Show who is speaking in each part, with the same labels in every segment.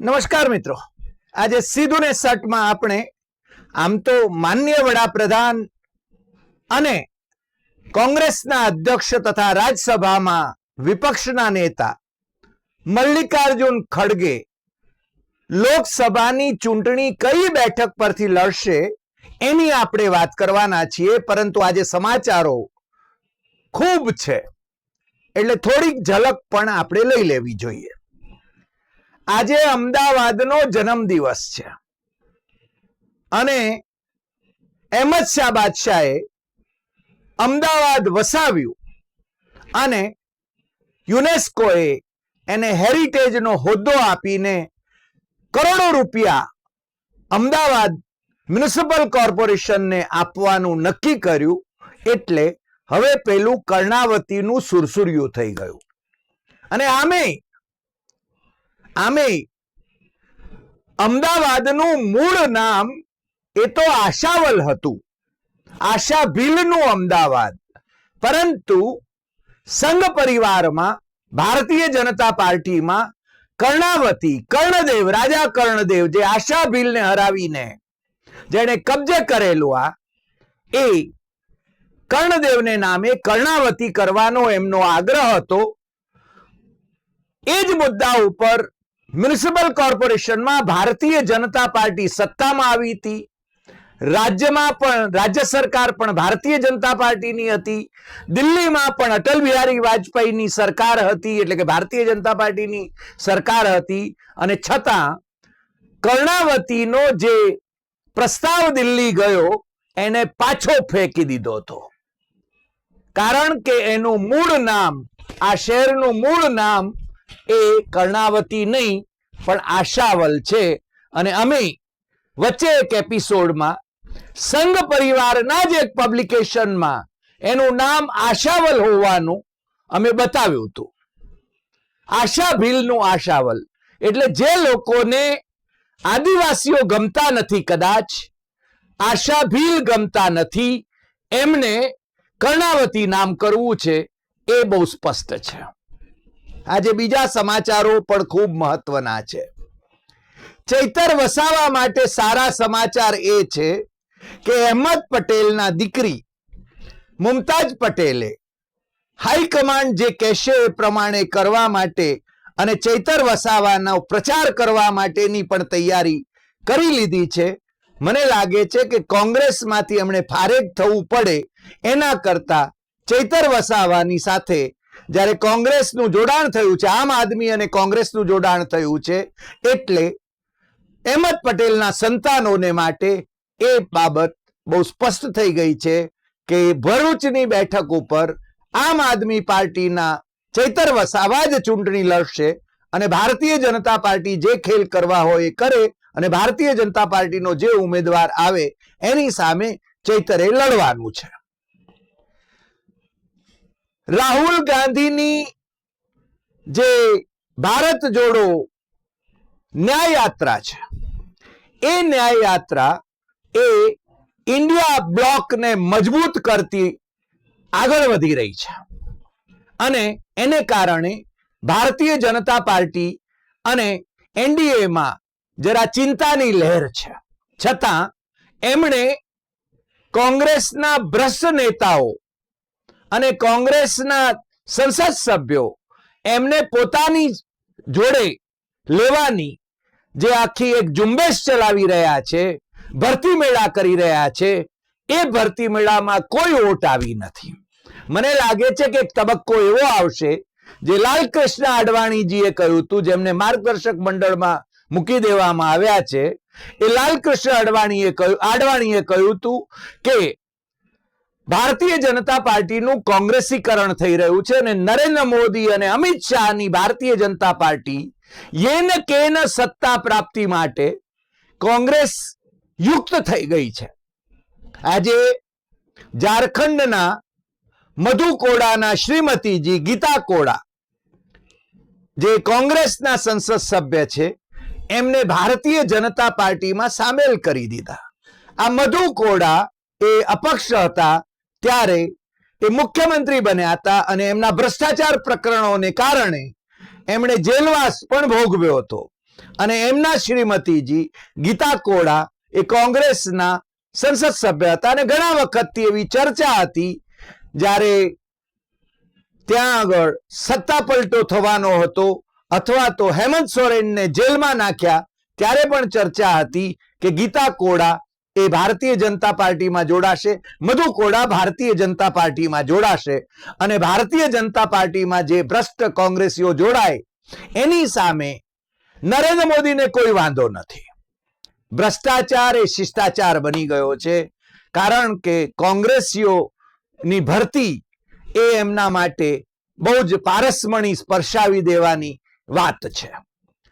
Speaker 1: નમસ્કાર મિત્રો. આજે સીધું ને સટમાં આપણે આમ તો માન્ય વડાપ્રધાન અને કોંગ્રેસના અધ્યક્ષ તથા રાજ્યસભામાં વિપક્ષના નેતા મલ્લિકાર્જુન ખડગે લોકસભાની ચૂંટણી કઈ બેઠક પરથી લડશે એની આપણે વાત કરવાના છીએ, પરંતુ આજે સમાચારો ખૂબ છે. એટલે થોડીક ઝલક પણ આપણે લઈ લેવી જોઈએ. આજે અમદાવાદનો જન્મદિવસ છે. અને અહેમદ શાહ બાદશાહે અમદાવાદ વસાવ્યું અને યુનેસ્કોએ એને હેરિટેજનો હોદ્દો આપીને કરોડો રૂપિયા અમદાવાદ મ્યુનિસિપલ કોર્પોરેશનને આપવાનું નક્કી કર્યું એટલે હવે પેલું કર્ણાવતીનું સુરસુર્યું થઈ ગયું. અને આમે આમે અમદાવાદનું મૂળ નામ એ તો આશાવલ હતું. આશા ભીલનું અમદાવાદ. પરંતુ સંઘ પરિવારમાં ભારતીય જનતા પાર્ટીમાં કર્ણાવતી, કર્ણદેવ, રાજા કર્ણદેવ જે આશા ભીલને હરાવીને જેણે કબજે કરેલું આ, એ કર્ણદેવને નામે કર્ણાવતી કરવાનો એમનો આગ્રહ હતો. એ જ મુદ્દા ઉપર મ્યુનિસિપલ કોર્પોરેશનમાં ભારતીય જનતા પાર્ટી સત્તામાં આવી હતી. રાજ્યમાં પણ, રાજ્ય સરકાર પણ ભારતીય જનતા પાર્ટીની હતી. દિલ્હીમાં પણ અટલ બિહારી વાજપેયીની સરકાર હતી, એટલે કે ભારતીય જનતા પાર્ટીની સરકાર હતી. અને છતાં, કર્ણાવતીનો જે પ્રસ્તાવ દિલ્હી ગયો, એને પાછો ફેંકી દીધો હતો. કારણ કે એનું મૂળ નામ, આ શહેરનું મૂળ નામ એ કર્ણાવતી નહીં, પણ આશાવલ છે. અને અમે વચ્ચે એક એપિસોડમાં સંઘ પરિવારના જ એક પબ્લિકેશનમાં એનું નામ આશાવલ હોવાનું અમે બતાવ્યું હતું. આશા ભીલનું આશાવલ. એટલે જે લોકોને આદિવાસીઓ ગમતા નથી કદાચ, આશા ભીલ ગમતા નથી, એમને કર્ણાવતી નામ કરવું છે એ બહુ સ્પષ્ટ છે. આજે બીજા સમાચારો પણ ખૂબ મહત્વના છે. ચૈતર વસાવા માટે સારા સમાચાર એ છે કે અહેમદ પટેલના દીકરી મુમતાજ પટેલે હાઈકમાન્ડ જે કહેશે એ પ્રમાણે કરવા માટે અને ચૈતર વસાવાનો પ્રચાર કરવા માટેની પણ તૈયારી કરી લીધી છે. મને લાગે છે કે કોંગ્રેસમાંથી એમણે ફારેક થવું પડે એના કરતા ચૈતર વસાવાની સાથે જ્યારે કોંગ્રેસનું જોડાણ થયું છે, આમ આદમી અને કોંગ્રેસનું જોડાણ થયું છે, એટલે અહેમદ પટેલના સંતાનોને માટે એ બાબત બહુ સ્પષ્ટ થઈ ગઈ છે કે ભરૂચની બેઠક ઉપર આમ આદમી પાર્ટીના ચૈતર વસાવા જ ચૂંટણી લડશે અને ભારતીય જનતા પાર્ટી જે ખેલ કરવા હોય એ કરે અને ભારતીય જનતા પાર્ટીનો જે ઉમેદવાર આવે એની સામે ચૈતરે લડવાનું છે. રાહુલ ગાંધીની જે ભારત જોડો ન્યાય યાત્રા છે, એ ન્યાય યાત્રા એ ઇન્ડિયા બ્લોકને મજબૂત કરતી આગળ વધી રહી છે. અને એને કારણે ભારતીય જનતા પાર્ટી અને એનડીએમાં જરા ચિંતાની લહેર છે. છતાં એમણે કોંગ્રેસના ભ્રષ્ટ નેતાઓ અને કોંગ્રેસના સંસદ સભ્યો એમને પોતાની જોડે લેવાની જે આખી એક ઝુંબેશ ચલાવી રહ્યા છે, ભરતી મેળા કરી રહ્યા છે, એ ભરતી મેળામાં કોઈ ઓટ આવી નથી. મને લાગે છે કે એક તબક્કો એવો આવશે જે લાલકૃષ્ણ અડવાણીજીએ કહ્યું હતું, જેમને માર્ગદર્શક મંડળમાં મૂકી દેવામાં આવ્યા છે. એ લાલકૃષ્ણ અડવાણીએ કહ્યું આડવાણીએ કહ્યું હતું કે ભારતીય જનતા પાર્ટીનું કોંગ્રેસીકરણ થઈ રહ્યું છે અને નરેન્દ્ર મોદી અને અમિત શાહની ભારતીય જનતા પાર્ટી યેન કેન સત્તા પ્રાપ્તિ માટે કોંગ્રેસ યુક્ત થઈ ગઈ છે. આજે ઝારખંડના મધુ કોડાના શ્રીમતીજી ગીતા કોડા, જે કોંગ્રેસના સંસદ સભ્ય છે, એમને ભારતીય જનતા પાર્ટીમાં સામેલ કરી દીધા. આ મધુ કોડા એ અપક્ષ હતા ત્યારે એ મુખ્યમંત્રી બન્યા હતા અને એમના ભ્રષ્ટાચાર પ્રકરણોને કારણે એમણે જેલવાસ પણ ભોગવ્યો હતો. અને એમના શ્રીમતીજી ગીતા કોડા એ કોંગ્રેસના સંસદ સભ્ય હતા અને ઘણા વખતથી એવી ચર્ચા હતી જ્યારે ત્યાં આગળ સત્તા પલટો થવાનો હતો અથવા તો હેમંત સોરેનને જેલમાં નાખ્યા ત્યારે પણ ચર્ચા હતી કે ગીતા કોડા એ ભારતીય જનતા પાર્ટીમાં જોડાશે. મધુ કોડા ભારતીય જનતા પાર્ટીમાં જોડાશે. અને ભારતીય જનતા પાર્ટીમાં જે ભ્રષ્ટ કોંગ્રેસીઓ જોડાય, એની સામે નરેન્દ્ર મોદીને કોઈ વાંધો નથી. ભ્રષ્ટાચાર એ શિષ્ટાચાર બની ગયો છે. કારણ કે કોંગ્રેસીઓની ભરતી એ એમના માટે બહુ જ પારસમણી સ્પર્શાવી દેવાની વાત છે.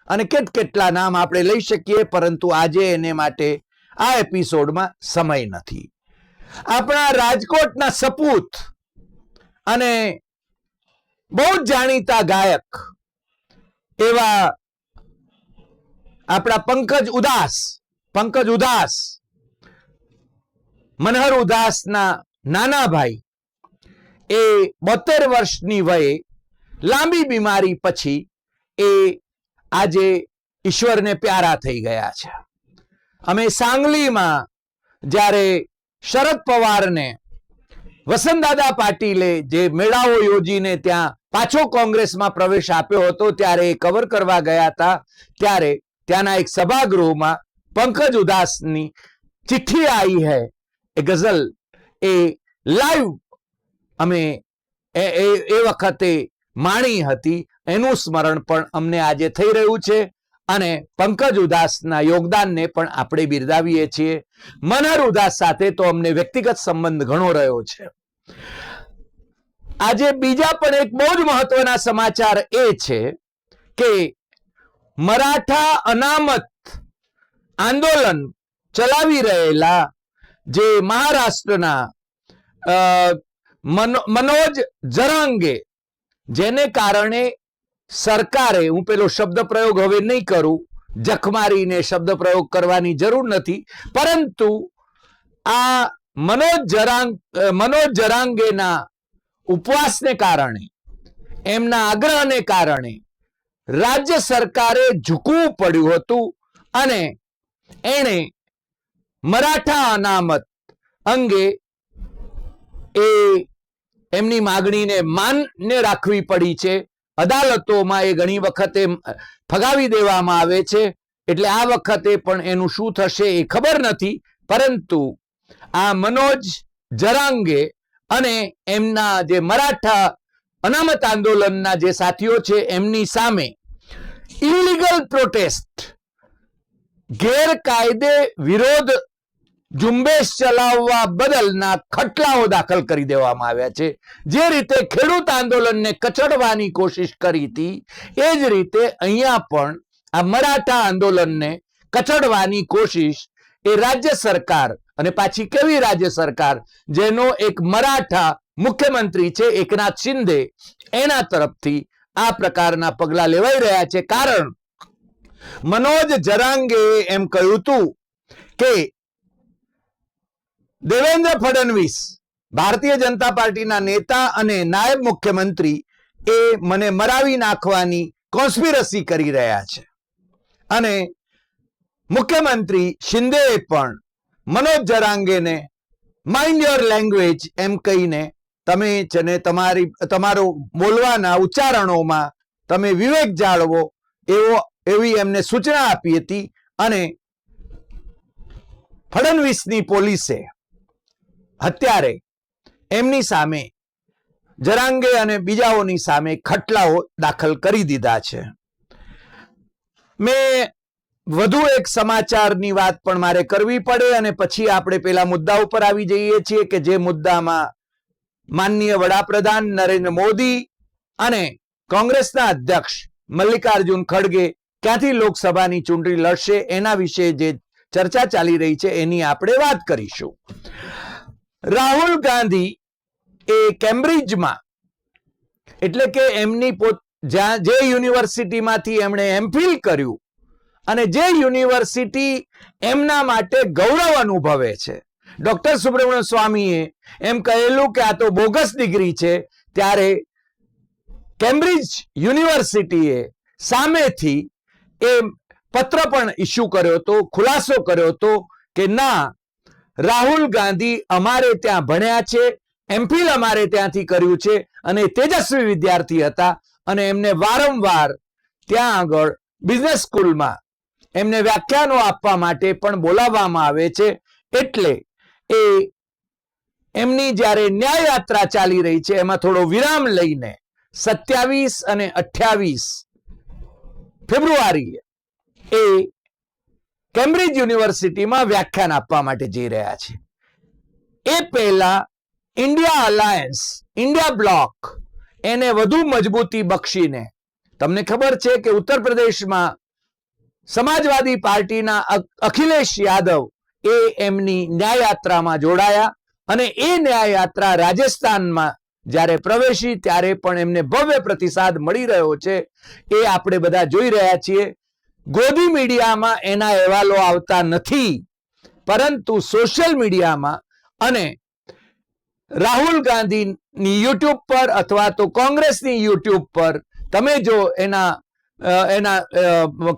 Speaker 1: અને કેટ કેટલા નામ આપણે લઈ શકીએ, પરંતુ આજે એને માટે આ એપિસોડમાં સમય નથી. આપણા રાજકોટના સપૂત અને બહુ જ જાણીતા ગાયક એવા આપણા પંકજ ઉદાસ પંકજ ઉદાસ, મનહર ઉદાસના નાના ભાઈ એ બોતેર વર્ષની વયે લાંબી બીમારી પછી એ આજે ઈશ્વરને પ્યારા થઈ ગયા છે. અમે સાંગલીમાં જ્યારે શરદ પવારને વસંતદાદા પાટીલે જે મેળાઓ યોજીને ત્યાં પાછો કોંગ્રેસમાં પ્રવેશ આપ્યો હતો, ત્યારે એ કવર કરવા ગયા હતા. ત્યારે ત્યાંના એક સભાગૃહમાં પંકજ ઉદાસની ચિઠ્ઠી આવી હૈ, એ ગઝલ, એ લાઈવ અમે એ વખતે માણી હતી. એનું સ્મરણ પણ અમને આજે થઈ રહ્યું છે. અને પંકજ ઉદાસના યોગદાનને પણ આપણે બિરદાવીએ છીએ. મનહર ઉદાસ સાથે તો અમને વ્યક્તિગત સંબંધ ઘણો રહ્યો છે. આજે બીજા પણ એક બહુ જ મહત્વના સમાચાર એ છે કે મરાઠા અનામત આંદોલન ચલાવી રહેલા જે મહારાષ્ટ્રના મનોજ જરાંગે જેને કારણે સરકારે હું પેલો શબ્દ પ્રયોગ હવે નહીં કરું, જખમારીને શબ્દ પ્રયોગ કરવાની જરૂર નથી, પરંતુ આ મનોજ જરાંગ મનોજ જરાંગેના ઉપવાસને કારણે, એમના આગ્રહને કારણે રાજ્ય સરકારે ઝૂકવું પડ્યું હતું અને એણે મરાઠા અનામત અંગે એ એમની માગણીને માનને રાખવી પડી છે. અદાલતોમાં એ ઘણી વખતે ફગાવી દેવામાં આવે છે. એટલે આ વખતે પણ એનું શું થશે એ ખબર નથી. પરંતુ આ મનોજ જરાંગે અને એમના જે મરાઠા અનામત આંદોલનના જે સાથીઓ છે એમની સામે ઇલીગલ પ્રોટેસ્ટ ગેરકાયદે વિરોધ ઝુંબેશ ચલાવવા બદલના ખટલાઓ દાખલ કરી દેવામાં આવ્યા છે. જે રીતે ખેડૂત આંદોલનને કચડવાની કોશિશ કરી હતી, એ જ રીતે અહીંયા પણ આ મરાઠા આંદોલનને કચડવાની કોશિશ એ રાજ્ય સરકાર અને પાછી કેવી રાજ્ય સરકાર, જેનો એક મરાઠા મુખ્યમંત્રી છે એકનાથ શિંદે, એના તરફથી આ પ્રકારના પગલા લેવાઈ રહ્યા છે. કારણ, મનોજ જરાંગે એમ કહ્યું હતું કે દેવેન્દ્ર ફડણવીસ, ભારતીય જનતા પાર્ટીના નેતા અને નાયબ મુખ્યમંત્રી એ મને મરાવી નાખવાની કોન્સ્પિરસી કરી રહ્યા છે. અને મુખ્યમંત્રી શિંદેએ પણ મનોજ જરાંગેને માઇન્ડ યોર લેંગ્વેજ એમ કહીને તમે જેને તમારી, તમારો બોલવાના ઉચ્ચારણોમાં તમે વિવેક જાળવો એવો, એવી એમને સૂચના આપી હતી અને ફડણવીસની પોલીસે અત્યારે એમની સામે જરાંગે અને બીજાઓની સામે ખટલાઓ દાખલ કરી દીધા છે. મેં વધુ એક સમાચારની વાત પણ મારે કરવી પડે અને પછી આપણે પેલા મુદ્દા ઉપર આવી જઈએ છીએ કે જે મુદ્દામાં માનનીય વડાપ્રધાન નરેન્દ્ર મોદી અને કોંગ્રેસના અધ્યક્ષ મલ્લિકાર્જુન ખડગે ક્યાંથી લોકસભાની ચૂંટણી લડશે એના વિશે જે ચર્ચા ચાલી રહી છે એની આપણે વાત કરીશું. રાહુલ ગાંધી એ કેમ્બ્રિજમાં, એટલે કે એમની પોત, જ્યાં જે યુનિવર્સિટીમાંથી એમણે એમફિલ કર્યું અને જે યુનિવર્સિટી એમના માટે ગૌરવ અનુભવે છે. ડોક્ટર સુબ્રમણ્ય સ્વામીએ એમ કહેલું કે આ તો બોગસ ડિગ્રી છે, ત્યારે કેમ્બ્રિજ યુનિવર્સિટીએ સામેથી એ પત્ર પણ ઇસ્યુ કર્યો હતો, ખુલાસો કર્યો હતો કે ના રાહુલ ગાંધી અમારે ત્યાં ભણ્યા છે એમફિલ અમારે ત્યાંથી કર્યું છે અને તેજસ્વી વિદ્યાર્થી હતા અને એમને વારંવાર ત્યાં આગળ બિઝનેસ સ્કૂલમાં એમને વ્યાખ્યાનો આપવા માટે પણ બોલાવવામાં આવે છે. એટલે એ એમની જ્યારે ન્યાય યાત્રા ચાલી રહી છે, એમાં થોડો વિરામ લઈને સત્યાવીસ અને અઠ્યાવીસ ફેબ્રુઆરીએ એ કેમ્બ્રિજ યુનિવર્સિટીમાં વ્યાખ્યાન આપવા માટે જઈ રહ્યા છે. એ પહેલા ઇન્ડિયા અલાયન્સ ઇન્ડિયા બ્લોક એને વધુ મજબૂતી બક્ષીને, તમને ખબર છે કે ઉત્તર પ્રદેશમાં સમાજવાદી પાર્ટીના અખિલેશ યાદવ એ એમની ન્યાયયાત્રામાં જોડાયા અને એ ન્યાયયાત્રા રાજસ્થાનમાં જ્યારે પ્રવેશી ત્યારે પણ એમને ભવ્ય પ્રતિસાદ મળી રહ્યો છે. એ આપણે બધા જોઈ રહ્યા છીએ. ગોદી મીડિયામાં એના અહેવાલો આવતા નથી, પરંતુ સોશિયલ મીડિયામાં અને રાહુલ ગાંધીની યુટ્યુબ પર અથવા તો કોંગ્રેસની યુટ્યુબ પર તમે જો એના એના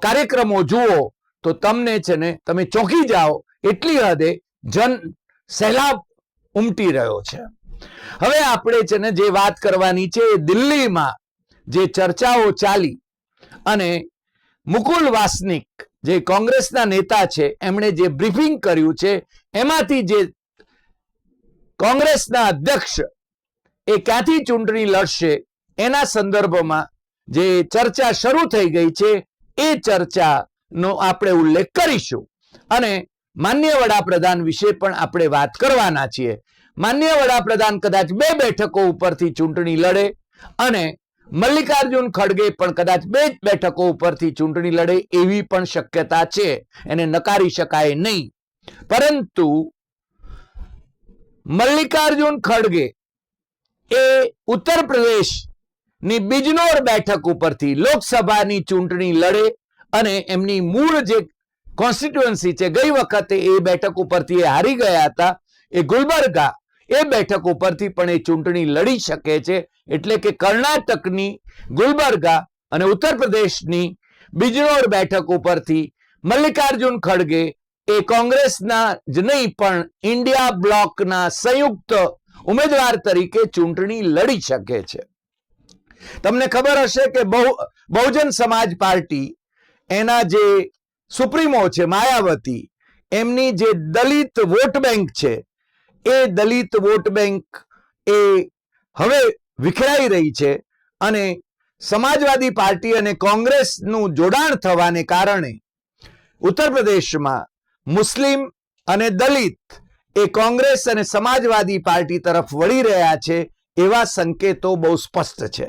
Speaker 1: કાર્યક્રમો જુઓ, તો તમને છે ને, તમે ચોંકી જાઓ, એટલી હદે જન સહેલાબ ઉમટી રહ્યો છે. હવે આપણે છે ને જે વાત કરવાની છે દિલ્હીમાં જે ચર્ચાઓ ચાલી અને મુકુલ વાસનિક, જે કોંગ્રેસના નેતા છે, એમણે જે બ્રીફિંગ કર્યું છે, એમાંથી જે કોંગ્રેસના અધ્યક્ષ એ ક્યાંથી ચૂંટણી લડશે, એના સંદર્ભમાં જે ચર્ચા શરૂ થઈ ગઈ છે, એ ચર્ચાનો આપણે ઉલ્લેખ કરીશું. અને માન્ય વડાપ્રધાન વિશે પણ આપણે વાત કરવાના છીએ. માન્ય વડાપ્રધાન કદાચ બે બેઠકો ઉપરથી ચૂંટણી લડે અને મલ્લિકાર્જુન ખડગે પણ કદાચ બે જ બેઠકો ઉપરથી ચૂંટણી લડે એવી પણ શક્યતા છે. એને નકારી શકાય નહીં. પરંતુ મલ્લિકાર્જુન ખડગે એ ઉત્તર પ્રદેશની બિજનોર બેઠક ઉપરથી લોકસભાની ચૂંટણી લડે અને એમની મૂળ જે કોન્સ્ટિટ્યુઅન્સી છે, ગઈ વખતે એ બેઠક ઉપરથી એ હારી ગયા હતા. એ ગુલબર્ગા એ બેઠક ઉપરથી પણ એ ચૂંટણી લડી શકે છે. એટલે કે કર્ણાટકની ગુલબર્ગા અને ઉત્તર પ્રદેશની બિજનોર બેઠક ઉપરથી મલ્લિકાર્જુન ખડગે એ કોંગ્રેસના જ નહીં પણ ઇન્ડિયા બ્લોકના સંયુક્ત ઉમેદવાર તરીકે ચૂંટણી લડી શકે છે. તમને ખબર હશે કે બહુ, બહુજન સમાજ પાર્ટી એના જે સુપ્રીમો છે, માયાવતી, એમની જે દલિત વોટ બેંક છે એ દલિત વોટ બેંક એ હવે વિખરાઈ રહી છે અને સમાજવાદી પાર્ટી અને કોંગ્રેસનું જોડાણ થવાને કારણે ઉત્તર પ્રદેશમાં મુસ્લિમ અને દલિત એ કોંગ્રેસ અને સમાજવાદી પાર્ટી તરફ વળી રહ્યા છે એવા સંકેતો બહુ સ્પષ્ટ છે.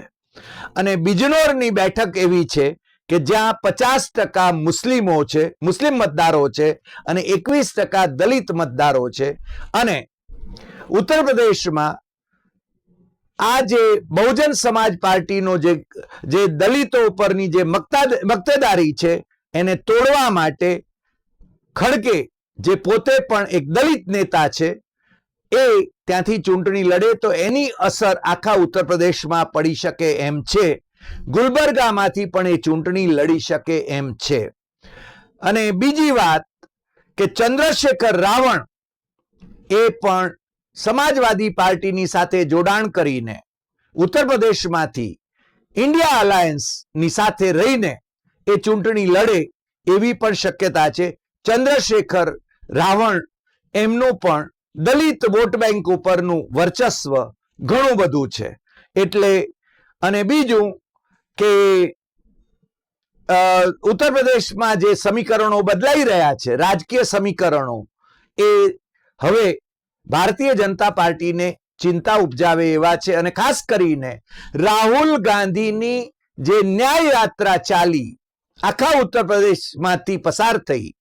Speaker 1: અને બિજનોરની બેઠક એવી છે કે જ્યાં પચાસ ટકા મુસ્લિમો છે, મુસ્લિમ મતદારો છે અને એકવીસ ટકા દલિત મતદારો છે અને ઉત્તર પ્રદેશમાં આ જે બહુજન સમાજ પાર્ટીનો જે દલિતો ઉપરની જે મક્તા- મક્તેદારી છે, એને તોડવા માટે ખડકે જે પોતે પણ એક દલિત નેતા છે, એ ત્યાંથી ચૂંટણી લડે તો એની અસર આખા ઉત્તર પ્રદેશમાં પડી શકે એમ છે. ગુલબર્ગામાંથી પણ એ ચૂંટણી લડી શકે એમ છે. અને બીજી વાત કે ચંદ્રશેખર રાવણ એ પણ સમાજવાદી પાર્ટીની સાથે જોડાણ કરીને ઉત્તર પ્રદેશમાંથી ઇન્ડિયા અલાયન્સની સાથે રહીને એ ચૂંટણી લડે એવી પણ શક્યતા છે. ચંદ્રશેખર રાવણ એમનું પણ દલિત વોટ બેંક ઉપરનું વર્ચસ્વ ઘણું બધું છે. એટલે અને બીજું કે ઉત્તર પ્રદેશમાં જે સમીકરણો બદલાઈ રહ્યા છે, રાજકીય સમીકરણો, એ હવે ભારતીય જનતા પાર્ટીને ચિંતા ઉપજાવે એવા છે અને ખાસ કરીને રાહુલ ગાંધીની જે ન્યાય યાત્રા ચાલી, આખા ઉત્તર પ્રદેશમાંથી પસાર થઈ,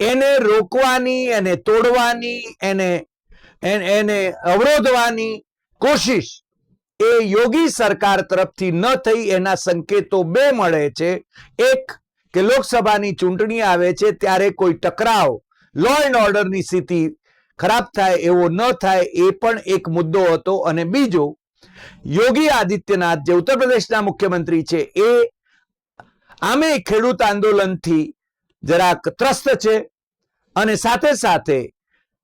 Speaker 1: એને રોકવાની, એને તોડવાની, એને, એને- અવરોધવાની કોશિશ એ યોગી સરકાર તરફથી ન થઈ એના સંકેતો બે મળે છે. એક, કે લોકસભાની ચૂંટણી આવે છે ત્યારે કોઈ ટકરાવ લો એન્ડ ઓર્ડરની સ્થિતિ ખરાબ થાય એવો ન થાય એ પણ એક મુદ્દો હતો અને બીજો, યોગી આદિત્યનાથ જે ઉત્તર પ્રદેશના મુખ્યમંત્રી છે, એ આમે ખેડૂત આંદોલનથી જરાક ત્રસ્ત છે અને સાથે સાથે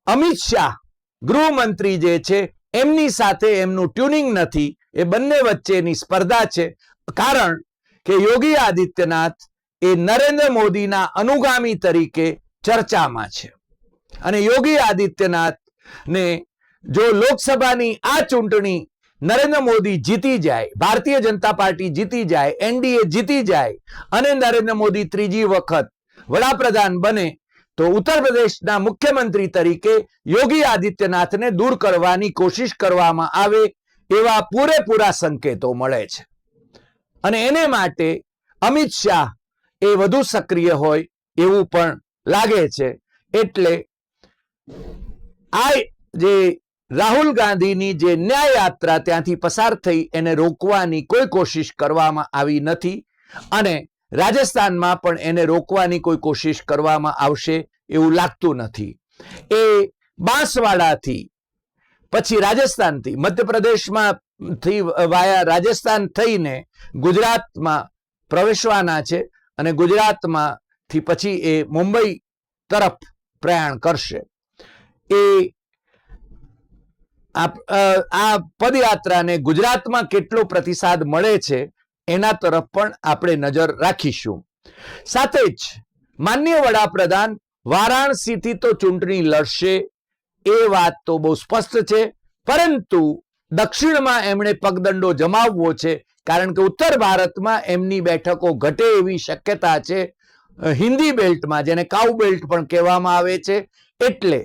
Speaker 1: અમિત શાહ, ગૃહમંત્રી જે છે, એમની સાથે એમનું ટ્યુનિંગ નથી, એ બંને વચ્ચેની સ્પર્ધા છે. કારણ કે યોગી આદિત્યનાથ એ નરેન્દ્ર મોદીના અનુગામી તરીકે ચર્ચામાં છે. અને યોગી આદિત્યનાથ ને જો લોકસભાની આ ચૂંટણી નરેન્દ્ર મોદી જીતી જાય, ભારતીય જનતા પાર્ટી જીતી જાય, એનડીએ જીતી જાય અને નરેન્દ્ર મોદી ત્રીજી વખત વડાપ્રધાન બને, તો ઉત્તર પ્રદેશના મુખ્યમંત્રી તરીકે યોગી આદિત્યનાથને દૂર કરવાની કોશિશ કરવામાં આવે એવા પૂરેપૂરા સંકેતો મળે છે. અને એને માટે અમિત શાહ એ વધુ સક્રિય હોય એવું પણ લાગે છે, એટલે આ જે રાહુલ ગાંધીની જે ન્યાય યાત્રા ત્યાંથી પસાર થઈ એને રોકવાની કોઈ કોશિશ કરવામાં આવી નથી અને રાજસ્થાનમાં પણ એને રોકવાની કોઈ કોશિશ કરવામાં આવશે એવું લાગતું નથી. એ બાંસવાડાથી, પછી રાજસ્થાનથી મધ્યપ્રદેશમાં થી વાયા રાજસ્થાન થઈને ગુજરાતમાં પ્રવેશવાના છે અને ગુજરાતમાંથી પછી એ મુંબઈ તરફ પ્રયાણ કરશે. એ આ પદયાત્રાને ગુજરાતમાં કેટલો પ્રતિસાદ મળે છે એના તરફ પણ આપણે નજર રાખીશું. સાથે જ માન્ય વડાપ્રધાન, વારાણસીથી તો ચૂંટણી લડશે, એ વાત તો બહુ સ્પષ્ટ છે, પરંતુ દક્ષિણમાં એમણે પગદંડો જમાવવો છે, કારણ કે ઉત્તર ભારતમાં એમની બેઠકો ઘટે એવી શક્યતા છે હિન્દી બેલ્ટમાં, જેને કાઉ બેલ્ટ પણ કહેવામાં આવે છે, એટલે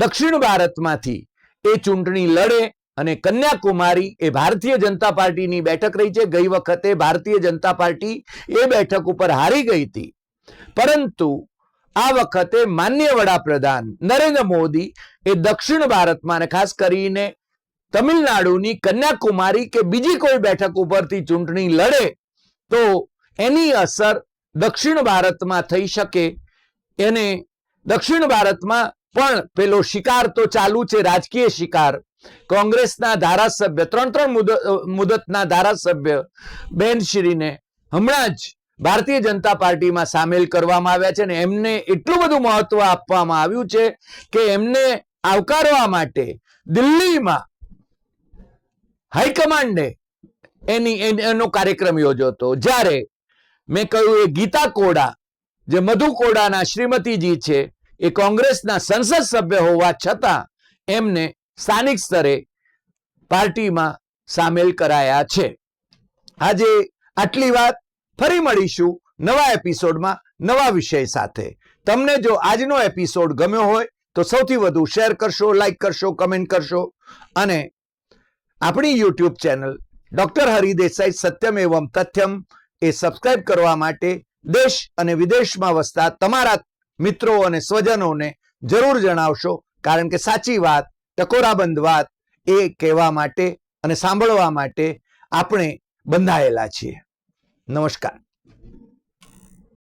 Speaker 1: દક્ષિણ ભારતમાંથી એ ચૂંટણી લડે અને કન્યાકુમારી એ ભારતીય જનતા પાર્ટીની બેઠક રહી છે. ગઈ વખતે ભારતીય જનતા પાર્ટી એ બેઠક ઉપર હારી ગઈ હતી. પરંતુ આ વખતે માન્ય વડાપ્રધાન નરેન્દ્ર મોદી એ દક્ષિણ ભારતમાં અને ખાસ કરીને તમિલનાડુની કન્યાકુમારી કે બીજી કોઈ બેઠક ઉપરથી ચૂંટણી લડે તો એની અસર દક્ષિણ ભારતમાં થઈ શકે. એને દક્ષિણ ભારતમાં પણ પેલો શિકાર તો ચાલુ છે, રાજકીય શિકાર. કોંગ્રેસના ધારાસભ્ય, ત્રણ ત્રણ મુદતના ધારાસભ્ય બેનશ્રીને હમણાં જ ભારતીય જનતા પાર્ટીમાં સામેલ કરવામાં આવ્યા છે અને એમને એટલું બધું મહત્વ આપવામાં આવ્યું છે કે એમને આવકારવા માટે દિલ્હીમાં હાઈકમાન્ડે એની, એનો કાર્યક્રમ યોજ્યો હતો. જ્યારે મેં કહ્યું એ ગીતા કોડા, જે મધુ કોડાના શ્રીમતીજી છે એ કોંગ્રેસના સંસદ સભ્ય હોવા છતાં એમને સ્થાનિક સ્તરે પાર્ટીમાં સામેલ કરાયા છે. આજે આટલી વાત ફરી મળીશું નવા એપિસોડમાં નવા વિષય સાથે. તમને જો આજનો એપિસોડ ગમ્યો હોય તો સૌથી વધુ શેર કરશો, લાઈક કરશો, કમેન્ટ કરશો અને આપણી યુટ્યુબ ચેનલ ડોક્ટર હરિદેસાઈ સત્યમ એવમ તથ્યમ એ સબસ્ક્રાઇબ કરવા માટે દેશ અને વિદેશમાં વસતા તમારા મિત્રો અને સ્વજનોને જરૂર જણાવશો, કારણ કે સાચી વાત, ટકોરાબંધ વાત, એ કહેવા માટે અને સાંભળવા માટે આપણે બંધાયેલા છીએ. નમસ્કાર.